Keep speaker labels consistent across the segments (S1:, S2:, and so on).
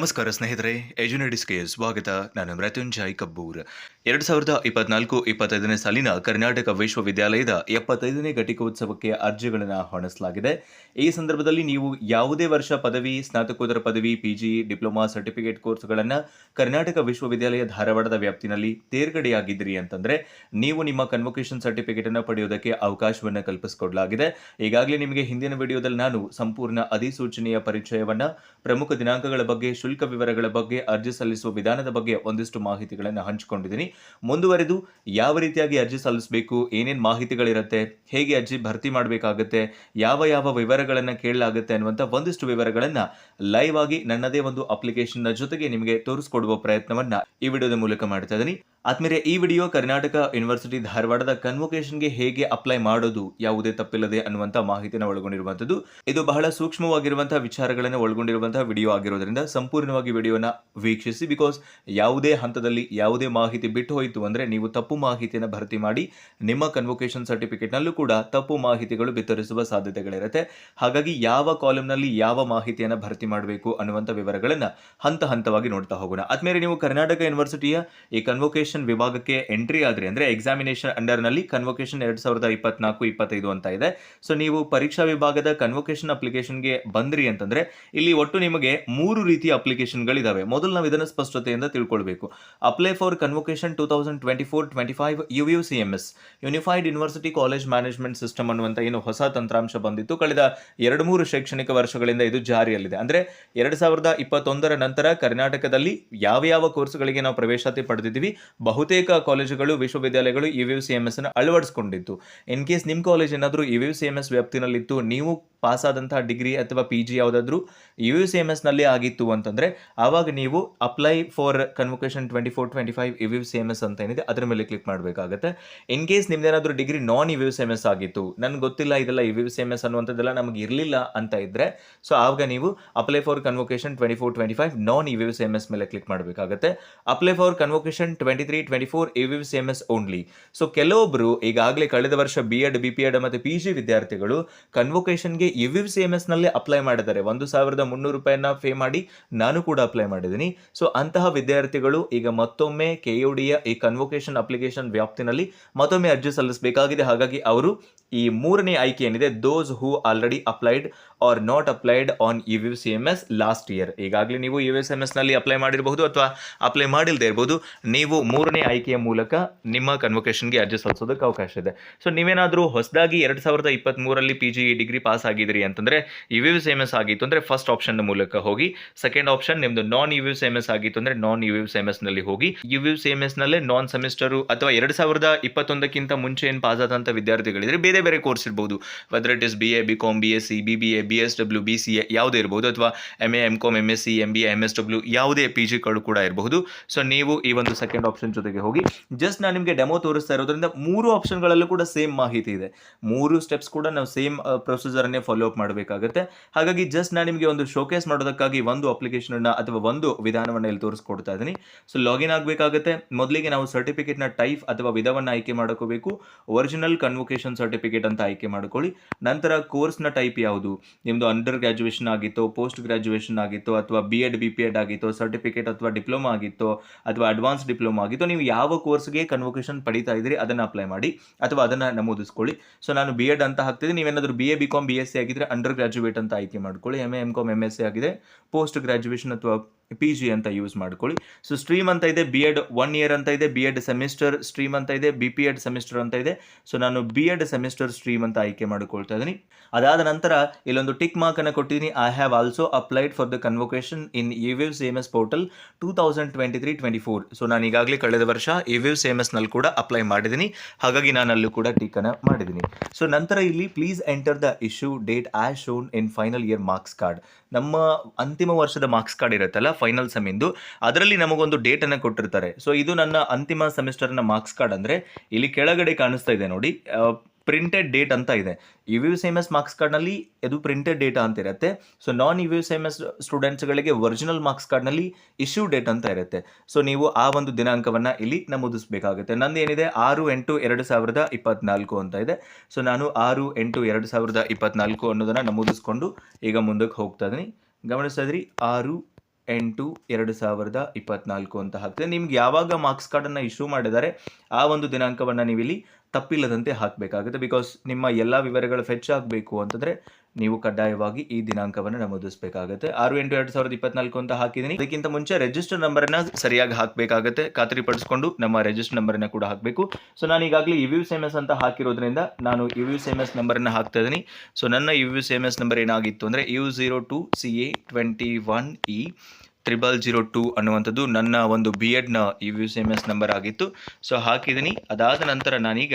S1: ನಮಸ್ಕಾರ ಸ್ನೇಹಿತರೆ, ಎಜುನೆಡಿಸ್ಗೆ ಸ್ವಾಗತ. ನಾನು ಮೃತ್ಯುಂಜಯ್ ಕಬ್ಬೂರ್. ಎರಡು ಸಾವಿರದ ಇಪ್ಪತ್ನಾಲ್ಕು ಇಪ್ಪತ್ತೈದನೇ ಸಾಲಿನ ಕರ್ನಾಟಕ ವಿಶ್ವವಿದ್ಯಾಲಯದ ಎಪ್ಪತ್ತೈದನೇ ಘಟಿಕೋತ್ಸವಕ್ಕೆ ಅರ್ಜಿಗಳನ್ನು ಹೊಣಿಸಲಾಗಿದೆ. ಈ ಸಂದರ್ಭದಲ್ಲಿ ನೀವು ಯಾವುದೇ ವರ್ಷ ಪದವಿ, ಸ್ನಾತಕೋತ್ತರ ಪದವಿ ಪಿಜಿ ಡಿಪ್ಲೊಮಾ, ಸರ್ಟಿಫಿಕೇಟ್ ಕೋರ್ಸ್ಗಳನ್ನು ಕರ್ನಾಟಕ ವಿಶ್ವವಿದ್ಯಾಲಯ ಧಾರವಾಡದ ವ್ಯಾಪ್ತಿನಲ್ಲಿ ತೇರ್ಗಡೆಯಾಗಿದ್ದೀರಿ ಅಂತಂದ್ರೆ, ನೀವು ನಿಮ್ಮ ಕನ್ವೊಕೇಶನ್ ಸರ್ಟಿಫಿಕೇಟ್ ಅನ್ನು ಪಡೆಯೋದಕ್ಕೆ ಅವಕಾಶವನ್ನು ಕಲ್ಪಿಸಿಕೊಡಲಾಗಿದೆ. ಈಗಾಗಲೇ ನಿಮಗೆ ಹಿಂದಿನ ವಿಡಿಯೋದಲ್ಲಿ ನಾನು ಸಂಪೂರ್ಣ ಅಧಿಸೂಚನೆಯ ಪರಿಚಯವನ್ನು ಪ್ರಮುಖ ದಿನಾಂಕಗಳ ಬಗ್ಗೆ ವಿವರಗಳ ಬಗ್ಗೆ ಅರ್ಜಿ ಸಲ್ಲಿಸುವ ವಿಧಾನದ ಬಗ್ಗೆ ಒಂದಿಷ್ಟು ಮಾಹಿತಿಗಳನ್ನು ಹಂಚಿಕೊಂಡಿದ್ದೀನಿ. ಮುಂದುವರೆದು ಯಾವ ರೀತಿಯಾಗಿ ಅರ್ಜಿ ಸಲ್ಲಿಸಬೇಕು, ಏನೇನು ಮಾಹಿತಿಗಳಿರುತ್ತೆ, ಹೇಗೆ ಅರ್ಜಿ ಭರ್ತಿ ಮಾಡಬೇಕಾಗುತ್ತೆ, ಯಾವ ಯಾವ ವಿವರಗಳನ್ನು ಕೇಳಲಾಗುತ್ತೆ ಅನ್ನುವಂಥ ಒಂದಿಷ್ಟು ವಿವರಗಳನ್ನು ಲೈವ್ ಆಗಿ ನನ್ನದೇ ಒಂದು ಅಪ್ಲಿಕೇಶನ್ನ ಜೊತೆಗೆ ನಿಮಗೆ ತೋರಿಸ್ಕೊಡುವ ಪ್ರಯತ್ನವನ್ನು ಈ ವಿಡಿಯೋದ ಮೂಲಕ ಮಾಡ್ತಾ ಇದ್ದೀನಿ. ಆದ್ಮೇಲೆ ಈ ವಿಡಿಯೋ ಕರ್ನಾಟಕ ಯೂನಿವರ್ಸಿಟಿ ಧಾರವಾಡದ ಕನ್ವೊಕೇಶನ್ಗೆ ಹೇಗೆ ಅಪ್ಲೈ ಮಾಡೋದು ಯಾವುದೇ ತಪ್ಪಿಲ್ಲದೆ ಅನ್ನುವಂಥ ಮಾಹಿತಿಯನ್ನು ಒಳಗೊಂಡಿರುವಂಥದ್ದು. ಇದು ಬಹಳ ಸೂಕ್ಷ್ಮವಾಗಿರುವಂಥ ವಿಚಾರಗಳನ್ನು ಒಳಗೊಂಡಿರುವಂಥ ವಿಡಿಯೋ ಆಗಿರೋದ್ರಿಂದ ಸಂಪೂರ್ಣವಾಗಿ ವಿಡಿಯೋನ ವೀಕ್ಷಿಸಿ ಬಿಕಾಸ್ ಯಾವುದೇ ಹಂತದಲ್ಲಿ ಯಾವುದೇ ಮಾಹಿತಿ ಬಿಟ್ಟು ಹೋಯಿತು ಅಂದರೆ ನೀವು ತಪ್ಪು ಮಾಹಿತಿಯನ್ನು ಭರ್ತಿ ಮಾಡಿ ನಿಮ್ಮ ಕನ್ವೊಕೇಶನ್ ಸರ್ಟಿಫಿಕೇಟ್ನಲ್ಲೂ ಕೂಡ ತಪ್ಪು ಮಾಹಿತಿಗಳು ಬಿತ್ತರಿಸುವ ಸಾಧ್ಯತೆಗಳಿರುತ್ತೆ. ಹಾಗಾಗಿ ಯಾವ ಕಾಲಮ್ನಲ್ಲಿ ಯಾವ ಮಾಹಿತಿಯನ್ನು ಭರ್ತಿ ಮಾಡಬೇಕು ಅನ್ನುವಂಥ ವಿವರಗಳನ್ನು ಹಂತ ಹಂತವಾಗಿ ನೋಡ್ತಾ ಹೋಗೋಣ. ಆದ್ಮೇಲೆ ನೀವು ಕರ್ನಾಟಕ ಯೂನಿವರ್ಸಿಟಿಯ ಈ ಕನ್ವೊಕೇಶನ್ ವಿಭಾಗಕ್ಕೆ ಎಂಟ್ರಿ ಆದ್ರಿ ಅಂದ್ರೆ ಎಕ್ಸಾಮಿನೇಷನ್ ಅಂಡರ್ನಲ್ಲಿ ಕನ್ವೊಕೇಶನ್ ಎರಡ್ ಸಾವಿರದ ಇಪ್ಪತ್ನಾಲ್ಕು, ಇಪ್ಪತ್ತೈದು ಅಂತ ಇದೆ. ಸೊ ನೀವು ಪರೀಕ್ಷಾ ವಿಭಾಗದ ಕನ್ವೊಕೇಶನ್ ಅಪ್ಲಿಕೇಶನ್ಗೆ ಬಂದ್ರಿ ಅಂತಂದ್ರೆ, ಇಲ್ಲಿ ಒಟ್ಟು ನಿಮಗೆ ಮೂರು ರೀತಿಯ ಅಪ್ಲಿಕೇಶನ್ಗಳಿದಾವೆ ಮೊದಲು ನಾವು ಇದನ್ನು ಸ್ಪಷ್ಟತೆಯಿಂದ ತಿಳ್ಕೊಳ್ಬೇಕು. Apply for convocation two thousand twenty four twenty five U U C M S unified university college management system ಅನ್ನುವಂಥ ಏನು ಹೊಸ ತಂತ್ರಾಂಶ ಬಂದಿತ್ತು. ಕಳೆದ ಎರಡು ಮೂರು ಶೈಕ್ಷಣಿಕ ವರ್ಷಗಳಿಂದ ಇದು ಜಾರಿಯಲ್ಲಿದೆ. ಅಂದ್ರೆ ಎರಡು ಸಾವಿರದ ಇಪ್ಪತ್ತೊಂದರ ನಂತರ ಕರ್ನಾಟಕದಲ್ಲಿ ಯಾವ ಯಾವ ಕೋರ್ಸ್ಗಳಿಗೆ ನಾವು ಪ್ರವೇಶಾತಿ ಪಡೆದಿದ್ದೀವಿ? ಬಹುತೇಕ ಕಾಲೇಜುಗಳು, ವಿಶ್ವವಿದ್ಯಾಲಯಗಳು E V C M S ಅನ್ನು ಅಳವಡಿಸಿಕೊಂಡಿತ್ತು. ಇನ್ ಕೇಸ್ ನಿಮ್ಮ ಕಾಲೇಜ್ ಏನಾದರೂ E V C M S ವ್ಯಾಪ್ತಿನಲ್ಲಿತ್ತು, ನೀವು ಪಾಸ್ ಆದಂತಹ ಡಿಗ್ರಿ ಅಥವಾ ಪಿ ಜಿ ಯಾವುದಾದ್ರೂ ಯು ಯು ಸಿ ಎಂ ಎಸ್ನಲ್ಲಿ ಆಗಿತ್ತು ಅಂತಂದರೆ, ಆವಾಗ ನೀವು apply for convocation twenty four twenty five U U C M S ಅಂತ ಏನಿದೆ, ಅದರ ಮೇಲೆ ಕ್ಲಿಕ್ ಮಾಡಬೇಕಾಗುತ್ತೆ. In case ನಿಮ್ದೇನಾದರೂ degree non U U C M S ಆಗಿತ್ತು, ನನ್ಗೆ ಗೊತ್ತಿಲ್ಲ ಇದೆಲ್ಲ U U C M S ಅನ್ನುವಂಥದ್ದೆಲ್ಲ ನಮಗೆ ಇರಲಿಲ್ಲ ಅಂತ ಇದ್ದರೆ ಸೊ ಆವಾಗ ನೀವು apply for convocation twenty four twenty five non U U C M S ಮೇಲೆ ಕ್ಲಿಕ್ ಮಾಡಬೇಕಾಗುತ್ತೆ. Apply for convocation twenty three twenty four U U C M S only so ಕೆಲವೊಬ್ಬರು ಈಗಾಗಲೇ ಕಳೆದ ವರ್ಷ B Ed B P Ed ಮತ್ತು P G ವಿದ್ಯಾರ್ಥಿಗಳು ಕನ್ವೊಕೇಶನ್ಗೆ U V C M ಎಸ್ನಲ್ಲಿ ಅಪ್ಲೈ ಮಾಡಿದ್ದಾರೆ. ಒಂದು ಸಾವಿರದ ಮುನ್ನೂರು ರೂಪಾಯಿನ ಪೇ ಮಾಡಿ ನಾನು ಕೂಡ ಅಪ್ಲೈ ಮಾಡಿದ್ದೀನಿ. ಸೊ ಅಂತಹ ವಿದ್ಯಾರ್ಥಿಗಳು ಈಗ ಮತ್ತೊಮ್ಮೆ ಕೆ ಯು ಡಿಯ ಈ ಕನ್ವೊಕೇಶನ್ ಅಪ್ಲಿಕೇಶನ್ ವ್ಯಾಪ್ತಿನಲ್ಲಿ ಮತ್ತೊಮ್ಮೆ ಅರ್ಜಿ ಸಲ್ಲಿಸಬೇಕಾಗಿದೆ. ಹಾಗಾಗಿ ಅವರು ಈ ಮೂರನೇ ಆಯ್ಕೆ ಏನಿದೆ? Those who already applied or not applied on U C M S last year ಈಗಾಗಲೇ ನೀವು ಯು ಎಸ್ ಎಂ ಎಸ್ನಲ್ಲಿ ಅಪ್ಲೈ ಮಾಡಿರಬಹುದು ಅಥವಾ ಅಪ್ಲೈ ಮಾಡಿಲ್ಲದೆ ಇರಬಹುದು ನೀವು ಮೂರನೇ ಆಯ್ಕೆಯ ಮೂಲಕ ನಿಮ್ಮ ಕನ್ವೊಕೇಶನ್ಗೆ ಅರ್ಜಿ ಸಲ್ಲಿಸೋದಕ್ಕೆ ಅವಕಾಶ ಇದೆ. ಸೊ ನೀವೇನಾದರೂ ಹೊಸದಾಗಿ ಎರಡು ಸಾವಿರದ ಇಪ್ಪತ್ತ್ಮೂರಲ್ಲಿ ಪಿ ಜಿ ಡಿಗ್ರಿ ಪಾಸ್ ಆಗಿದ್ರಿ ಅಂತಂದರೆ U V C M S ಆಗಿತ್ತು ಅಂದರೆ ಫಸ್ಟ್ ಆಪ್ಷನ್ ಮೂಲಕ ಹೋಗಿ ಸೆಕೆಂಡ್ ಆಪ್ಷನ್ ನಿಮ್ಮದು non U C M S ಆಗಿತ್ತು ಅಂದರೆ ನಾನ್ ಯು ಸಿ ಎಂ ಎಸ್ನಲ್ಲಿ ಹೋಗಿ ಯು ಸಿ ಎಂ ಎಸ್ನಲ್ಲೇ ನಾನ್ ಸೆಮಿಸ್ಟರು ಅಥವಾ ಎರಡು ಸಾವಿರದ ಇಪ್ಪತ್ತೊಂದಕ್ಕಿಂತ ಮುಂಚೆ ಏನು ಪಾಸ್ ಆದಂಥ ವಿದ್ಯಾರ್ಥಿಗಳಿದ್ರೆ ಬೇರೆ ಬೇರೆ ಕೋರ್ಸ್ ಇರ್ಬೋದು. Whether it is B A B com B S C B B A B S W B C A ಯಾವುದೇ ಇರ್ಬೋದು, ಅಥವಾ M A M com M S C M B M S W ಯಾವುದೇ P ಕೂಡ ಇರಬಹುದು so ನೀವು ಈ ಒಂದು second option ಜೊತೆಗೆ ಹೋಗಿ ಜಸ್ಟ್ ನಾನು ನಿಮಗೆ ಡೆಮೋ ತೋರಿಸ್ತಾ ಇರೋದ್ರಿಂದ ಮೂರು ಆಪ್ಷನ್ಗಳಲ್ಲೂ ಕೂಡ ಸೇಮ್ ಮಾಹಿತಿ ಇದೆ. ಮೂರು ಸ್ಟೆಪ್ಸ್ ಕೂಡ ನಾವು ಸೇಮ್ ಪ್ರೊಸೀಜರನ್ನೇ ಫಾಲೋ ಅಪ್ ಮಾಡಬೇಕಾಗುತ್ತೆ. ಹಾಗಾಗಿ ಜಸ್ಟ್ ನಾನು ನಿಮಗೆ ಒಂದು ಶೋಕೇಸ್ ಮಾಡೋದಕ್ಕಾಗಿ ಒಂದು ಅಪ್ಲಿಕೇಶನನ್ನು ಅಥವಾ ಒಂದು ವಿಧಾನವನ್ನು ಇಲ್ಲಿ ತೋರಿಸ್ಕೊಡ್ತಾ ಇದ್ದೀನಿ ಸೊ ಲಾಗಿನ್ ಆಗಬೇಕಾಗುತ್ತೆ. ಮೊದಲಿಗೆ ನಾವು ಸರ್ಟಿಫಿಕೇಟ್ನ ಟೈಪ್ ಅಥವಾ ವಿಧವನ್ನು ಆಯ್ಕೆ ಮಾಡ್ಕೋಬೇಕು. ಒರಿಜಿನಲ್ ಕನ್ವೊಕೇಶನ್ ಸರ್ಟಿಫಿಕೇಟ್ ಅಂತ ಆಯ್ಕೆ ಮಾಡ್ಕೊಳ್ಳಿ. ನಂತರ ಕೋರ್ಸ್ನ ಟೈಪ್ ಯಾವುದು? ನಿಮ್ಮದು ಅಂಡರ್ ಗ್ರಾಜುಯೇಷನ್ ಆಗಿತ್ತು, ಪೋಸ್ಟ್ ಗ್ರಾಜುಯೇಷನ್ ಆಗಿತ್ತು, ಅಥವಾ B Ed B P Ed ಆಗಿತ್ತು, ಸರ್ಟಿಫಿಕೇಟ್ ಅಥವಾ ಡಿಪ್ಲೊಮಾ ಆಗಿತ್ತು, ಅಥವಾ ಅಡ್ವಾನ್ಸ್ ಡಿಪ್ಲೊಮಾ ಆಗಿತ್ತು, ನೀವು ಯಾವ ಕೋರ್ಸ್ಗೆ ಕನ್ವೊಕೇಶನ್ ಪಡಿತಾ ಇದ್ರಿ ಅದನ್ನು ಅಪ್ಲೈ ಮಾಡಿ ಅಥವಾ ಅದನ್ನು ನಮೂದಿಸ್ಕೊಳ್ಳಿ. ಸೊ ನಾನು ಬಿ ಎಡ್ ಅಂತ ಹಾಕ್ತಿದ್ದೀನಿ. ನೀವೇನಾದರೂ B A, B com B S C ಆಗಿದ್ರೆ ಅಂಡರ್ ಗ್ರಾಜುಯೇಟ್ ಅಂತ ಆಯ್ಕೆ ಮಾಡ್ಕೊಳ್ಳಿ. M A M com M S C ಆಗಿದೆ. ಪೋಸ್ಟ್ ಗ್ರಾಜುಯೇಷನ್ ಅಥವಾ ಪಿ ಜಿ ಅಂತ ಯೂಸ್ ಮಾಡ್ಕೊಳ್ಳಿ. ಸೊ ಸ್ಟ್ರೀಮ್ ಅಂತ ಇದೆ ಬಿ ಎಡ್ ಒನ್ ಇಯರ್ ಅಂತ ಇದೆ ಬಿ ಎಡ್ ಸೆಮಿಸ್ಟರ್ ಸ್ಟ್ರೀಮ್ ಅಂತ ಇದೆ ಬಿ ಪಿ ಎಡ್ ಸೆಮಿಸ್ಟರ್ ಅಂತ ಇದೆ. ಸೊ ನಾನು ಬಿ ಎಡ್ ಸೆಮಿಸ್ಟರ್ ಸ್ಟ್ರೀಮ್ ಅಂತ ಆಯ್ಕೆ ಮಾಡಿಕೊಳ್ತಾ ಇದ್ದೀನಿ. ಅದಾದ ನಂತರ ಇಲ್ಲೊಂದು ಟಿಕ್ ಮಾರ್ಕ್ ಅನ್ನು ಕೊಟ್ಟಿದ್ದೀನಿ. I have also applied for the convocation in ಇವಿವ್ S portal two thousand twenty three twenty four so ನಾನು ಈಗಾಗಲೇ ಕಳೆದ ವರ್ಷ ಇವಿವ್ ಸಿ ಎಂ ಎಸ್ನಲ್ಲಿ ಕೂಡ ಅಪ್ಲೈ ಮಾಡಿದ್ದೀನಿ. ಹಾಗಾಗಿ ನಾನು ಅಲ್ಲೂ ಕೂಡ ಟಿಕ್ ಅನ್ನು ಮಾಡಿದ್ದೀನಿ. ಸೊ ನಂತರ ಇಲ್ಲಿ please enter the issue date as shown in final year marks card ನಮ್ಮ ಅಂತಿಮ ವರ್ಷದ ಮಾರ್ಕ್ಸ್ ಕಾರ್ಡ್ ಇರುತ್ತಲ್ಲ ಫೈನಲ್ ಸೆಮಿಂದು ಅದರಲ್ಲಿ ನಮಗೊಂದು ಡೇಟನ್ನು ಕೊಟ್ಟಿರ್ತಾರೆ. ಸೊ ಇದು ನನ್ನ ಅಂತಿಮ ಸೆಮಿಸ್ಟರ್ನ ಮಾರ್ಕ್ಸ್ ಕಾರ್ಡ್ ಅಂದರೆ ಇಲ್ಲಿ ಕೆಳಗಡೆ ಕಾಣಿಸ್ತಾ ಇದೆ ನೋಡಿ. ಪ್ರಿಂಟೆಡ್ ಡೇಟ್ ಅಂತ ಇದೆ. ಯು ಎಂ ಎಸ್ ಮಾರ್ಕ್ಸ್ ಕಾರ್ಡ್ನಲ್ಲಿ ಇದು ಪ್ರಿಂಟೆಡ್ ಡೇಟಾ ಅಂತ ಇರುತ್ತೆ. So non U M S ಸ್ಟೂಡೆಂಟ್ಸ್ಗಳಿಗೆ original marks ಕಾರ್ಡ್ನಲ್ಲಿ ಇಶ್ಯೂ ಡೇಟ್ ಅಂತ ಇರುತ್ತೆ. ಸೊ ನೀವು ಆ ಒಂದು ದಿನಾಂಕವನ್ನು ಇಲ್ಲಿ ನಮೂದಿಸಬೇಕಾಗುತ್ತೆ. ನಂದು ಏನಿದೆ? ಆರು ಎಂಟು ಎರಡು ಸಾವಿರದ ಇಪ್ಪತ್ನಾಲ್ಕು ಅಂತ ಇದೆ. ಸೊ ನಾನು ಆರು ಎಂಟು ಎರಡು ಸಾವಿರದ ಇಪ್ಪತ್ನಾಲ್ಕು ಅನ್ನೋದನ್ನು ನಮೂದಿಸ್ಕೊಂಡು ಈಗ ಮುಂದಕ್ಕೆ ಹೋಗ್ತಾ ಇದ್ದೀನಿ ಗಮನಿಸ್ತಾ ಇದ್ರಿ? ಆರು ಎಂಟು ಎರಡು ಸಾವಿರದ ಇಪ್ಪತ್ನಾಲ್ಕು ಅಂತ ಹಾಕ್ತದೆ. ನಿಮ್ಗೆ ಯಾವಾಗ ಮಾರ್ಕ್ಸ್ ಕಾರ್ಡನ್ನು ಇಶ್ಯೂ ಮಾಡಿದ್ದಾರೆ ಆ ಒಂದು ದಿನಾಂಕವನ್ನು ನೀವು ಇಲ್ಲಿ ತಪ್ಪಿಲ್ಲದಂತೆ ಹಾಕಬೇಕಾಗುತ್ತೆ. ಬಿಕಾಸ್ ನಿಮ್ಮ ಎಲ್ಲ ವಿವರಗಳು ಫೆಚ್ ಆಗಬೇಕು ಅಂತಂದರೆ ನೀವು ಕಡ್ಡಾಯವಾಗಿ ಈ ದಿನಾಂಕವನ್ನು ನಮೂದಿಸಬೇಕಾಗುತ್ತೆ. ಆರು ಎಂಟು ಎರಡು ಸಾವಿರದ ಇಪ್ಪತ್ನಾಲ್ಕು ಅಂತ ಹಾಕಿದ್ದೀನಿ. ಅದಕ್ಕಿಂತ ಮುಂಚೆ ರಿಜಿಸ್ಟರ್ ನಂಬರ್ನ ಸರಿಯಾಗಿ ಹಾಕಬೇಕಾಗುತ್ತೆ. ಖಾತ್ರಿಪಡಿಸ್ಕೊಂಡು ನಮ್ಮ ರಿಜಿಸ್ಟರ್ ನಂಬರನ್ನು ಕೂಡ ಹಾಕಬೇಕು. ಸೊ ನಾನು ಈಗಾಗಲೇ ಇವ್ಯೂ ಎಂ ಎಸ್ ಅಂತ ಹಾಕಿರೋದ್ರಿಂದ ನಾನು ಇವ್ಯೂ ಎಂ ಎಸ್ ನಂಬರನ್ನು ಹಾಕ್ತಾ ಇದ್ದೀನಿ. ಸೊ ನನ್ನ ಇವ್ಯೂ ಎಂ ಎಸ್ ನಂಬರ್ ಏನಾಗಿತ್ತು ಅಂದರೆ U zero two C A twenty one E triple zero two ಅನ್ನುವಂಥದ್ದು ನನ್ನ ಒಂದು B ಎಡ್ನ U C M S number ಆಗಿತ್ತು. ಸೊ ಹಾಕಿದ್ದೀನಿ ಅದಾದ ನಂತರ ನಾನೀಗ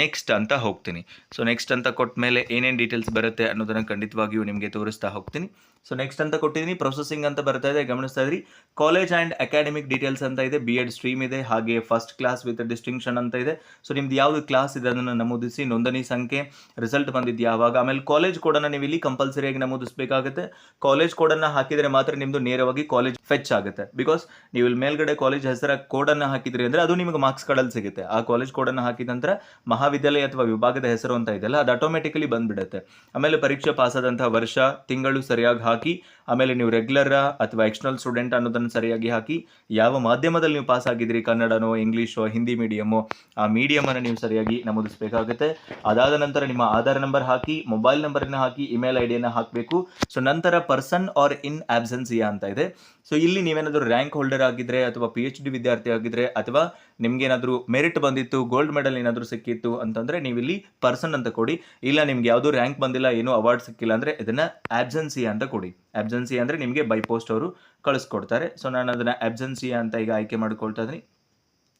S1: ನೆಕ್ಸ್ಟ್ ಅಂತ ಹೋಗ್ತೀನಿ. ಸೊ ನೆಕ್ಸ್ಟ್ ಅಂತ ಕೊಟ್ಟ ಮೇಲೆ ಏನೇನು ಡೀಟೇಲ್ಸ್ ಬರುತ್ತೆ ಅನ್ನೋದನ್ನು ಖಂಡಿತವಾಗಿಯೂ ನಿಮಗೆ ತೋರಿಸ್ತಾ ಹೋಗ್ತೀನಿ. ಸೊ ನೆಕ್ಸ್ಟ್ ಅಂತ ಕೊಟ್ಟಿದ್ದೀನಿ ಪ್ರೊಸೆಸಿಂಗ್ ಅಂತ ಬರ್ತಾ ಇದೆ. ಗಮನಿಸ್ತಾ ಇದ್ರಿ. ಕಾಲೇಜ್ ಆ್ಯಂಡ್ ಅಕಾಡೆಮಿಕ್ ಡೀಟೇಲ್ಸ್ ಅಂತ ಇದೆ. ಬಿ ಎಡ್ ಸ್ಟ್ರೀಮ್ ಇದೆ. ಹಾಗೆ ಫಸ್ಟ್ ಕ್ಲಾಸ್ ವಿತ್ ಡಿಸ್ಟಿಂಕ್ಷನ್ ಅಂತ ಇದೆ. ಸೊ ನಿಮ್ದು ಯಾವುದು ಕ್ಲಾಸ್ ಇದೆ ಅದನ್ನು ನಮೂದಿಸಿ. ನೋಂದಣಿ ಸಂಖ್ಯೆ ರಿಸಲ್ಟ್ ಬಂದಿದ್ದು ಯಾವಾಗ? ಆಮೇಲೆ ಕಾಲೇಜ್ ಕೋಡನ್ನು ನೀವು ಇಲ್ಲಿ ಕಂಪಲ್ಸರಿಯಾಗಿ ನಮೂದಿಸಬೇಕಾಗುತ್ತೆ. ಕಾಲೇಜ್ ಕೋಡನ್ನು ಹಾಕಿದರೆ ಮಾತ್ರ ನಿಮ್ಮದು ನೇರವಾಗಿ ಕಾಲೇಜ್ ಫೆಚ್ ಆಗುತ್ತೆ. ಬಿಕಾಸ್ ನೀವು ಇಲ್ಲಿ ಮೇಲ್ಗಡೆ ಕಾಲೇಜ್ ಹೆಸರ ಕೋಡನ್ನು ಹಾಕಿದ್ರಿ ಅಂದರೆ ಅದು ನಿಮಗೆ ಮಾರ್ಕ್ಸ್ ಕಾರ್ಡಲ್ಲಿ ಸಿಗುತ್ತೆ. ಆ ಕಾಲೇಜ್ ಕೋಡನ್ನು ಹಾಕಿದ ನಂತರ ಮಹಾವಿದ್ಯಾಲಯ ಅಥವಾ ವಿಭಾಗದ ಹೆಸರು ಅಂತ ಇದೆಯಲ್ಲ, ಅದು ಆಟೋಮೆಟಿಕಲಿ ಬಂದ್ಬಿಡುತ್ತೆ. ಆಮೇಲೆ ಪರೀಕ್ಷೆ ಪಾಸ್ ಆದಂತಹ ವರ್ಷ, ತಿಂಗಳು ಸರಿಯಾಗಿ ಹಾಕಿ, ಆಮೇಲೆ ನೀವು ರೆಗ್ಯುಲರ್ ಅಥವಾ ಎಕ್ಸ್ಟರ್ನಲ್ ಸ್ಟೂಡೆಂಟ್ ಅನ್ನೋದನ್ನು ಸರಿಯಾಗಿ ಹಾಕಿ, ಯಾವ ಮಾಧ್ಯಮದಲ್ಲಿ ನೀವು ಪಾಸ್ ಆಗಿದ್ರಿ, ಕನ್ನಡನೋ, ಇಂಗ್ಲೀಷೋ, ಹಿಂದಿ ಮೀಡಿಯಮೋ ಆ ಮೀಡಿಯಮನ್ನು ನೀವು ಸರಿಯಾಗಿ ನಮೂದಿಸಬೇಕಾಗುತ್ತೆ. ಅದಾದ ನಂತರ ನಿಮ್ಮ ಆಧಾರ್ ನಂಬರ್ ಹಾಕಿ ಮೊಬೈಲ್ ನಂಬರನ್ನು ಹಾಕಿ ಇಮೇಲ್ ಐ ಡಿಯನ್ನು ಹಾಕಬೇಕು. ಸೊ ನಂತರ ಪರ್ಸನ್ ಆರ್ ಇನ್ ಆಬ್ಸೆನ್ಸಿಯಾ ಅಂತ ಇದೆ. ಸೊ ಇಲ್ಲಿ ನೀವೇನಾದರೂ ರ್ಯಾಂಕ್ ಹೋಲ್ಡರ್ ಆಗಿದ್ರೆ ಅಥವಾ ಪಿ ಎಚ್ ಡಿ ವಿದ್ಯಾರ್ಥಿ ಆಗಿದ್ರೆ ಅಥವಾ ನಿಮಗೇನಾದರೂ ಮೆರಿಟ್ ಬಂದಿತ್ತು ಗೋಲ್ಡ್ ಮೆಡಲ್ ಏನಾದರೂ ಸಿಕ್ಕಿತ್ತು ಅಂತಂದರೆ ನೀವು ಇಲ್ಲಿ ಪರ್ಸನ್ ಅಂತ ಕೊಡಿ. ಇಲ್ಲ, ನಿಮ್ಗೆ ಯಾವುದೂ ರ್ಯಾಂಕ್ ಬಂದಿಲ್ಲ, ಏನೂ ಅವಾರ್ಡ್ ಸಿಕ್ಕಿಲ್ಲ ಅಂದರೆ ಇದನ್ನು ಆಬ್ಸೆನ್ಸಿ ಅಂತ ಕೊಡಿ. ಆಬ್ಸೆನ್ಸಿ ಅಂದರೆ ನಿಮಗೆ ಬೈ ಪೋಸ್ಟ್ ಅವರು ಕಳಿಸ್ಕೊಡ್ತಾರೆ. ಸೊ ನಾನು ಅದನ್ನು ಆಬ್ಸೆನ್ಸಿ ಅಂತ ಈಗ ಆಯ್ಕೆ ಮಾಡ್ಕೊಳ್ತಾ ಇದ್ದೀನಿ.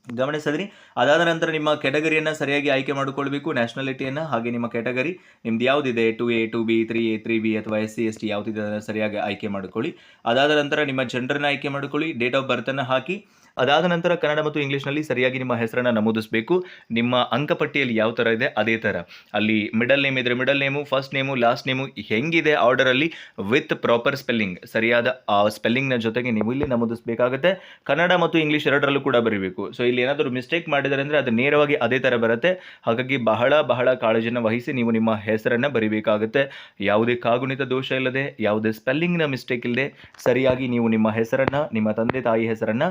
S1: ಗಮನಿಸಿದ್ರಿ. ಅದಾದ ನಂತರ ನಿಮ್ಮ ಕೆಟಗರಿಯನ್ನು ಸರಿಯಾಗಿ ಆಯ್ಕೆ ಮಾಡಿಕೊಳ್ಬೇಕು ನ್ಯಾಷನಾಲಿಟಿಯನ್ನು ಹಾಗೆ ನಿಮ್ಮ ಕೆಟಗರಿ ನಿಮ್ದು ಯಾವುದಿದೆ? Two A two B three A three B ಅಥವಾ ಎಸ್ ಸಿ ಎಸ್ ಟಿ ಯಾವುದಿದೆ ಅದನ್ನು ಸರಿಯಾಗಿ ಆಯ್ಕೆ ಮಾಡಿಕೊಳ್ಳಿ. ಅದಾದ ನಂತರ ನಿಮ್ಮ ಜನರನ್ನು ಆಯ್ಕೆ ಮಾಡಿಕೊಳ್ಳಿ ಡೇಟ್ ಆಫ್ ಬರ್ತನ್ನು ಹಾಕಿ. ಅದಾದ ನಂತರ ಕನ್ನಡ ಮತ್ತು ಇಂಗ್ಲೀಷ್ನಲ್ಲಿ ಸರಿಯಾಗಿ ನಿಮ್ಮ ಹೆಸರನ್ನು ನಮೂದಿಸಬೇಕು. ನಿಮ್ಮ ಅಂಕಪಟ್ಟಿಯಲ್ಲಿ ಯಾವ ಥರ ಇದೆ ಅದೇ ಥರ ಅಲ್ಲಿ ಮಿಡಲ್ ನೇಮ್ ಇದ್ರೆ middle name first name last name ಹೆಂಗಿದೆ ಆರ್ಡರಲ್ಲಿ ವಿತ್ ಪ್ರಾಪರ್ ಸ್ಪೆಲ್ಲಿಂಗ್ ಸರಿಯಾದ ಆ ಸ್ಪೆಲ್ಲಿಂಗ್ನ ಜೊತೆಗೆ ನೀವು ಇಲ್ಲಿ ನಮೂದಿಸಬೇಕಾಗುತ್ತೆ. ಕನ್ನಡ ಮತ್ತು ಇಂಗ್ಲೀಷ್ ಎರಡರಲ್ಲೂ ಕೂಡ ಬರೀಬೇಕು. ಸೊ ಇಲ್ಲಿ ಏನಾದರೂ ಮಿಸ್ಟೇಕ್ ಮಾಡಿದರೆ ಅಂದರೆ ಅದು ನೇರವಾಗಿ ಅದೇ ಥರ ಬರುತ್ತೆ. ಹಾಗಾಗಿ ಬಹಳ ಬಹಳ ಕಾಳಜಿಯನ್ನು ವಹಿಸಿ ನೀವು ನಿಮ್ಮ ಹೆಸರನ್ನು ಬರೀಬೇಕಾಗುತ್ತೆ. ಯಾವುದೇ ಕಾಗುಣಿತ ದೋಷ ಇಲ್ಲದೆ, ಯಾವುದೇ ಸ್ಪೆಲ್ಲಿಂಗ್ನ ಮಿಸ್ಟೇಕ್ ಇಲ್ಲದೆ ಸರಿಯಾಗಿ ನೀವು ನಿಮ್ಮ ಹೆಸರನ್ನು, ನಿಮ್ಮ ತಂದೆ ತಾಯಿ ಹೆಸರನ್ನು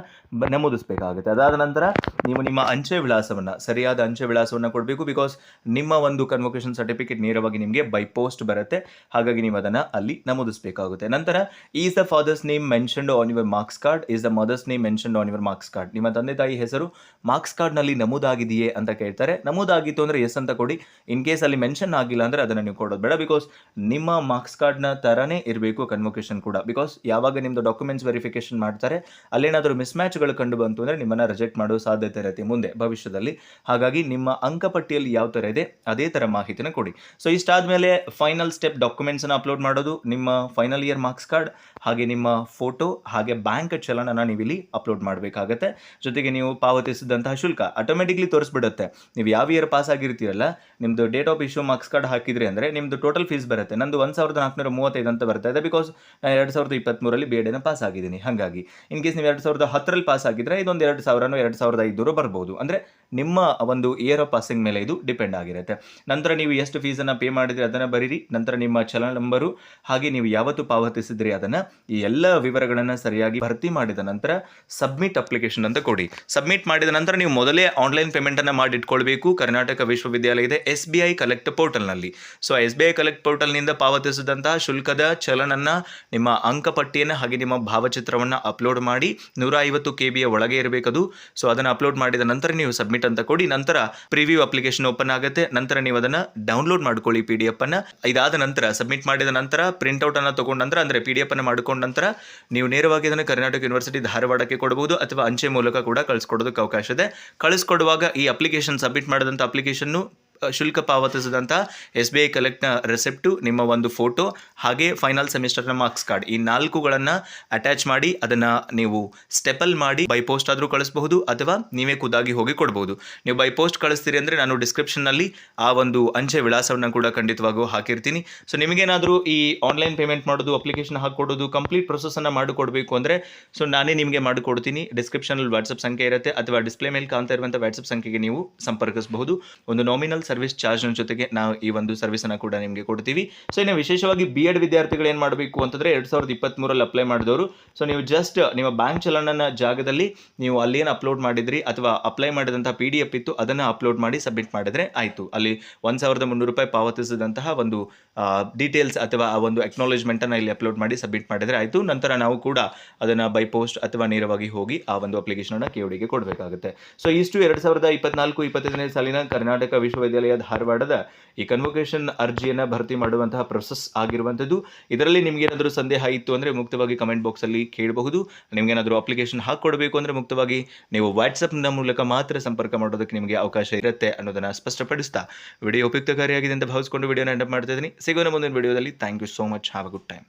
S1: ನಮೂದಿಸಬೇಕಾಗುತ್ತೆ ಅದಾದ ನಂತರ ನೀವು ನಿಮ್ಮ ಅಂಚೆ ವಿಳಾಸವನ್ನು, ಸರಿಯಾದ ಅಂಚೆ ವಿಳಾಸವನ್ನು ಕೊಡಬೇಕು ಬಿಕಾಸ್ ನಿಮ್ಮ ಒಂದು ಕನ್ವೊಕೇಶನ್ ಸರ್ಟಿಫಿಕೇಟ್ ನೇರವಾಗಿ ನಿಮಗೆ ಬೈ ಪೋಸ್ಟ್ ಬರುತ್ತೆ. ಹಾಗಾಗಿ ನೀವು ಅದನ್ನು ಅಲ್ಲಿ ನಮೂದಿಸಬೇಕಾಗುತ್ತೆ. ನಂತರ is the father's name mentioned on your marks card is the mother's name mentioned on your marks card ನಿಮ್ಮ ತಂದೆ ತಾಯಿ ಹೆಸರು ಮಾರ್ಕ್ಸ್ ಕಾರ್ಡ್ನಲ್ಲಿ ನಮೂದಾಗಿದೆಯೇ ಅಂತ ಕೇಳ್ತಾರೆ. ನಮೂದಾಗಿತ್ತು ಅಂದರೆ ಎಸ್ ಅಂತ ಕೊಡಿ. ಇನ್ ಕೇಸ್ ಅಲ್ಲಿ ಮೆನ್ಷನ್ ಆಗಿಲ್ಲ ಅಂದರೆ ಅದನ್ನು ನೀವು ಕೊಡೋದು ಬೇಡ ಬಿಕಾಸ್ ನಿಮ್ಮ ಮಾರ್ಕ್ಸ್ ಕಾರ್ಡ್ನ ಥರನೇ ಇರಬೇಕು ಕನ್ವೊಕೇಶನ್ ಕೂಡ. ಬಿಕಾಸ್ ಯಾವಾಗ ನಿಮ್ಮದು ಡಾಕ್ಯುಮೆಂಟ್ಸ್ ವೆರಿಫಿಕೇಶನ್ ಮಾಡ್ತಾರೆ, ಅಲ್ಲೇನಾದರೂ ಮಿಸ್ಮ್ಯಾಚ್ಗಳು ಕಂಡು ಬಂತು ಅಂದರೆ ನಿಮ್ಮನ್ನು ರಿಜೆಕ್ಟ್ ಮಾಡೋ ಸಾಧ್ಯತೆ ಇರುತ್ತೆ ಮುಂದೆ, ಭವಿಷ್ಯದಲ್ಲಿ. ಹಾಗಾಗಿ ನಿಮ್ಮ ಅಂಕಪಟ್ಟಿಯಲ್ಲಿ ಯಾವ ಥರ ಇದೆ, ಅದೇ ಥರ ಮಾಹಿತಿನ ಕೊಡಿ. ಸೊ ಇಷ್ಟಾದಮೇಲೆ ಫೈನಲ್ ಸ್ಟೆಪ್ ಡಾಕ್ಯುಮೆಂಟ್ಸನ್ನು ಅಪ್ಲೋಡ್ ಮಾಡೋದು, ನಿಮ್ಮ ಫೈನಲ್ ಇಯರ್ ಮಾರ್ಕ್ಸ್ ಕಾರ್ಡ್ ಹಾಗೆ ನಿಮ್ಮ ಫೋಟೋ ಹಾಗೆ ಬ್ಯಾಂಕ್ ಚಲನನ ನೀವು ಇಲ್ಲಿ ಅಪ್ಲೋಡ್ ಮಾಡಬೇಕಾಗತ್ತೆ. ಜೊತೆಗೆ ನೀವು ಪಾವತಿಸಿದಂತಹ ಶುಲ್ಕ ಆಟೋಮೆಟಿಕ್ಲಿ ತೋರಿಸ್ಬಿಡುತ್ತೆ. ನೀವು ಯಾವ ಇಯರ್ ಪಾಸ್ ಆಗಿರ್ತೀರಲ್ಲ ನಿಮ್ಮದು date of issue marks card ಹಾಕಿದ್ರಿ ಅಂದರೆ ನಿಮ್ಮದು ಟೋಟಲ್ ಫೀಸ್ ಬರುತ್ತೆ. ನಂದು ಒಂದು ಸಾವಿರದ ನಾಲ್ಕುನೂರ ಮೂವತ್ತೈದು ಅಂತ ಬರ್ತಾ ಇದೆ ಬಿಕಾಸ್ ನಾನು ಎರಡು ಸಾವಿರದ ಇಪ್ಪತ್ತ್ಮೂರಲ್ಲಿ ಬಿ ಪಾಸ್ ಆಗಿದ್ದೀನಿ. ಹಾಗಾಗಿ ಇನ್ ಕೇಸ್ ನೀವು ಎರಡು ಸಾವಿರದ ಹತ್ತರಲ್ಲಿ ಪಾಸ್ ಆಗಿದ್ರೆ ಇದೊಂದು ಎರಡು ಸಾವಿರನೋ ಎರಡು ಸಾವಿರದ ಐದುನೂರು ಬರ್ಬೋದು. ಅಂದರೆ ನಿಮ್ಮ ಒಂದು ಇಯರ್ ಆಫ್ ಪಾಸಿಂಗ್ ಮೇಲೆ ಇದು ಡಿಪೆಂಡ್ ಆಗಿರುತ್ತೆ. ನಂತರ ನೀವು ಎಷ್ಟು ಫೀಸನ್ನು ಪೇ ಮಾಡಿದ್ರೆ ಅದನ್ನು ಬರೀರಿ. ನಂತರ ನಿಮ್ಮ ಚಲನ ನಂಬರು ಹಾಗೆ ನೀವು ಯಾವತ್ತು ಪಾವತಿಸಿದ್ರಿ ಅದನ್ನು ಈ ಎಲ್ಲ ವಿವರಗಳನ್ನು ಸರಿಯಾಗಿ ಭರ್ತಿ ಮಾಡಿದ ನಂತರ ಸಬ್ಮಿಟ್ ಅಪ್ಲಿಕೇಶನ್ ಅಂತ ಕೊಡಿ. ಸಬ್ಮಿಟ್ ಮಾಡಿದ ನಂತರ ನೀವು ಮೊದಲೇ ಆನ್ಲೈನ್ ಪೇಮೆಂಟನ್ನು ಮಾಡಿಟ್ಕೊಳ್ಬೇಕು. ಕರ್ನಾಟಕ ವಿಶ್ವವಿದ್ಯಾಲಯದ ಎಸ್ ಬಿ ಐ ಕಲೆಕ್ಟ್ ಪೋರ್ಟಲ್ನಲ್ಲಿ so S B I collect ಪೋರ್ಟಲ್ನಿಂದ ಪಾವತಿಸಿದಂತಹ ಶುಲ್ಕದ ಚಲನನ್ನ ನಿಮ್ಮ ಅಂಕಪಟ್ಟಿಯನ್ನು ಹಾಗೆ ನಿಮ್ಮ ಭಾವಚಿತ್ರವನ್ನು ಅಪ್ಲೋಡ್ ಮಾಡಿ ನೂರ ಐವತ್ತು ಕೆ ಬಿಯ ಒಳಗೆ ಇರಬೇಕದು. ಸೊ ಅದನ್ನು ಅಪ್ಲೋಡ್ ಮಾಡಿದ ನಂತರ ನೀವು ಸಬ್ಮಿಟ್ ಅಂತ ಕೊಡಿ. ನಂತರ ಪ್ರಿವ್ಯೂ ಅಪ್ಲಿಕೇಶನ್ ಓಪನ್ ಆಗುತ್ತೆ. ನಂತರ ನೀವು ಅದನ್ನು ಡೌನ್ಲೋಡ್ ಮಾಡ್ಕೊಳ್ಳಿ ಪಿ ಡಿ ಎಫ್ ಅನ್ನು. ಇದಾದ ನಂತರ ಸಬ್ಮಿಟ್ ಮಾಡಿದ ನಂತರ ಪ್ರಿಂಟ್ಔಟ್ ಅನ್ನು ತಗೊಂಡ ನಂತರ, ಅಂದರೆ ಪಿ ಡಿ ಎಫ್ ಅನ್ನು ಮಾಡಿಕೊಂಡ ನಂತರ, ನೀವು ನೇರವಾಗಿ ಅದನ್ನು ಕರ್ನಾಟಕ ಯೂನಿವರ್ಸಿಟಿ ಧಾರವಾಡಕ್ಕೆ ಕೊಡಬಹುದು ಅಥವಾ ಅಂಚೆ ಮೂಲಕ ಕೂಡ ಕಳಿಸ್ಕೊಡೋದಕ್ಕೆ ಅವಕಾಶ ಇದೆ. ಕಳಿಸ್ಕೊಡುವಾಗ ಈ ಅಪ್ಲಿಕೇಶನ್ ಸಬ್ಮಿಟ್ ಮಾಡಿದಂಥ ಅಪ್ಲಿಕೇಶನ್ನು ಶುಲ್ಕ ಪಾವತಿಸಿದಂಥ ಎಸ್ ಬಿ ಐ ಕಲೆಕ್ಟ್ನ ರೆಸೆಪ್ಟು ನಿಮ್ಮ ಒಂದು ಫೋಟೋ ಹಾಗೆ ಫೈನಲ್ ಸೆಮಿಸ್ಟರ್ನ ಮಾರ್ಕ್ಸ್ ಕಾರ್ಡ್ ಈ ನಾಲ್ಕುಗಳನ್ನು ಅಟ್ಯಾಚ್ ಮಾಡಿ ಅದನ್ನು ನೀವು ಸ್ಟೆಪಲ್ ಮಾಡಿ ಬೈ ಪೋಸ್ಟ್ ಆದರೂ ಕಳಿಸಬಹುದು ಅಥವಾ ನೀವೇ ಖುದ್ದಾಗಿ ಹೋಗಿ ಕೊಡ್ಬೋದು ನೀವು ಬೈ ಪೋಸ್ಟ್ ಕಳಿಸ್ತೀರಿ ಅಂದರೆ ನಾನು ಡಿಸ್ಕ್ರಿಪ್ಷನ್ನಲ್ಲಿ ಆ ಒಂದು ಅಂಚೆ ವಿಳಾಸವನ್ನು ಕೂಡ ಖಂಡಿತವಾಗೂ ಹಾಕಿರ್ತೀನಿ. ಸೊ ನಿಮಗೇನಾದರೂ ಈ ಆನ್ಲೈನ್ ಪೇಮೆಂಟ್ ಮಾಡೋದು ಅಪ್ಲಿಕೇಶನ್ ಹಾಕಿಕೊಡೋದು ಕಂಪ್ಲೀಟ್ ಪ್ರೊಸೆಸನ್ನು ಮಾಡಿಕೊಡಬೇಕು ಅಂದರೆ ಸೊ ನಾನೇ ನಿಮಗೆ ಮಾಡಿಕೊಡ್ತೀನಿ. ಡಿಸ್ಕ್ರಿಪ್ಷನಲ್ಲಿ ವಾಟ್ಸಪ್ ಸಂಖ್ಯೆ ಇರುತ್ತೆ, ಅಥವಾ ಡಿಸ್ಪ್ಲೇ ಮೇಲೆ ಕಾಣ್ತಾ ಇರುವಂಥ ವಾಟ್ಸಪ್ ಸಂಖ್ಯೆಗೆ ನೀವು ಸಂಪರ್ಕಿಸಬಹುದು. ಒಂದು ನಾಮಿನಲ್ ಸರ್ವಿಸ್ ಚಾರ್ಜ್ನ ಜೊತೆಗೆ ನಾವು ಈ ಒಂದು ಸರ್ವಿಸನ್ನು ಕೂಡ ನಿಮಗೆ ಕೊಡ್ತೀವಿ. ಸೊ ಇನ್ನು ವಿಶೇಷವಾಗಿ ಬಿ ಎಡ್ ವಿದ್ಯಾರ್ಥಿಗಳು ಏನು ಮಾಡಬೇಕು ಅಂತಂದರೆ ಎರಡು ಸಾವಿರದ ಇಪ್ಪತ್ತ್ಮೂರಲ್ಲಿ ಅಪ್ಲೈ ಮಾಡಿದವರು. ಸೊ ನೀವು ಜಸ್ಟ್ ನಿಮ್ಮ ಬ್ಯಾಂಕ್ ಚಲನನ ಜಾಗದಲ್ಲಿ ನೀವು ಅಲ್ಲೇನು ಅಪ್ಲೋಡ್ ಮಾಡಿದ್ರಿ ಅಥವಾ ಅಪ್ಲೈ ಮಾಡಿದಂಥ ಪಿ ಡಿ ಎಫ್ ಇತ್ತು ಅದನ್ನು ಅಪ್ಲೋಡ್ ಮಾಡಿ ಸಬ್ಮಿಟ್ ಮಾಡಿದ್ರೆ ಆಯಿತು. ಅಲ್ಲಿ ಒಂದು ಸಾವಿರದ ಮುನ್ನೂರು ರೂಪಾಯಿ ಪಾವತಿಸಿದಂತಹ ಒಂದು ಡೀಟೇಲ್ಸ್ ಅಥವಾ ಆ ಒಂದು ಅಕ್ನಾಲೇಜ್ಮೆಂಟನ್ನು ಇಲ್ಲಿ ಅಪ್ಲೋಡ್ ಮಾಡಿ ಸಬ್ಮಿಟ್ ಮಾಡಿದರೆ ಆಯಿತು. ನಂತರ ನಾವು ಕೂಡ ಅದನ್ನು ಬೈ ಪೋಸ್ಟ್ ಅಥವಾ ನೇರವಾಗಿ ಹೋಗಿ ಆ ಒಂದು ಅಪ್ಲಿಕೇಶನನ್ನು ಕೆ ಕೊಡಬೇಕಾಗುತ್ತೆ. ಸೊ ಇಷ್ಟು ಎರಡು ಸಾವಿರದ ಇಪ್ಪತ್ನಾಲ್ಕು, ಇಪ್ಪತ್ತೈದನೇ ಸಾಲಿನ ಕರ್ನಾಟಕ ವಿಶ್ವವಿದ್ಯಾಲಯ ಧಾರವಾಡದ ಈ ಕನ್ವೊಕೇಶನ್ ಅರ್ಜಿಯನ್ನು ಭರ್ತಿ ಮಾಡುವಂತಹ ಪ್ರೊಸೆಸ್ ಆಗಿರುವಂಥದ್ದು. ಇದರಲ್ಲಿ ನಿಮಗೇನಾದರೂ ಸಂದೇಹ ಇತ್ತು ಅಂದರೆ ಮುಕ್ತವಾಗಿ ಕಮೆಂಟ್ ಬಾಕ್ಸಲ್ಲಿ ಕೇಳಬಹುದು. ನಿಮಗೇನಾದರೂ ಅಪ್ಲಿಕೇಶನ್ ಹಾಕಿಕೊಡಬೇಕು ಅಂದರೆ ಮುಕ್ತವಾಗಿ ನೀವು ವಾಟ್ಸಪ್ನ ಮೂಲಕ ಮಾತ್ರ ಸಂಪರ್ಕ ಮಾಡೋದಕ್ಕೆ ನಿಮಗೆ ಅವಕಾಶ ಇರುತ್ತೆ ಅನ್ನೋದನ್ನು ಸ್ಪಷ್ಟಪಡಿಸ್ತಾ. ವಿಡಿಯೋ ಉಪಯುಕ್ತಕಾರಿಯಾಗಿದೆ ಅಂತ ಭಾವಿಸ್ಕೊಂಡು ವಿಡಿಯೋನ ಎಂಡಪ್ ಮಾಡ್ತಾ ಇದ್ದೀನಿ. ಸಿಗೋಣ ಮುಂದಿನ ವಿಡಿಯೋದಲ್ಲಿ. Thank you so much have a good time